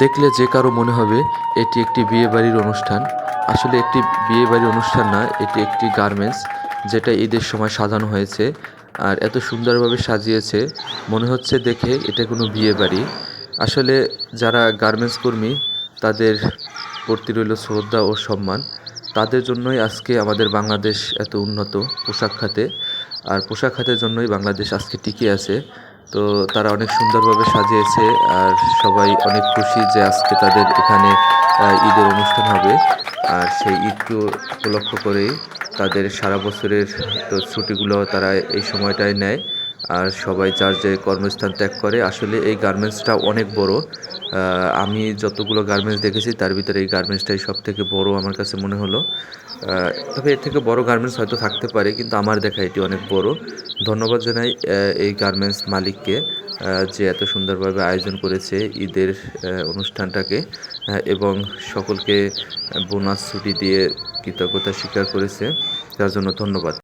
দেখলে যে কারও মনে হবে এটি একটি বিয়েবাড়ির অনুষ্ঠান। আসলে একটি বিয়েবাড়ির অনুষ্ঠান না, এটি একটি গার্মেন্টস যেটা ঈদের সময় সাজানো হয়েছে আর এত সুন্দরভাবে সাজিয়েছে। মনে হচ্ছে দেখে এটা কোনো বিয়ে বাড়ি আসলে যারা গার্মেন্টস কর্মী, তাদের প্রতি রইল শ্রদ্ধা ও সম্মান। তাদের জন্যই আজকে আমাদের বাংলাদেশ এত উন্নত পোশাক খাতে। আর পোশাক খাতের জন্যই বাংলাদেশ আজকে টিকে আছে। তো তারা অনেক সুন্দরভাবে সাজিয়েছে আর সবাই অনেক খুশি যে আজকে তাদের এখানে ঈদের অনুষ্ঠান হবে। আর সেই ঈদকে উপলক্ষ করেই তাদের সারা বছরের তো ছুটিগুলো তারা এই সময়টায় নেয়। আর সবাই যার যে কর্মস্থান ত্যাগ করে, আসলে এই গার্মেন্টসটা অনেক বড়। আমি যতগুলো গার্মেন্টস দেখেছি, তার ভিতরে এই গার্মেন্টসটাই সব থেকে বড় আমার কাছে মনে হলো। তবে এর থেকে বড় গার্মেন্টস হয়তো থাকতে পারে, কিন্তু আমার দেখা এটি অনেক বড়। ধন্যবাদ জানাই এই গার্মেন্টস মালিককে যে এত সুন্দরভাবে আয়োজন করেছে ঈদের অনুষ্ঠানটাকে এবং সকলকে বোনাস ছুটি দিয়ে কৃতজ্ঞতা স্বীকার করেছে। তার জন্য ধন্যবাদ।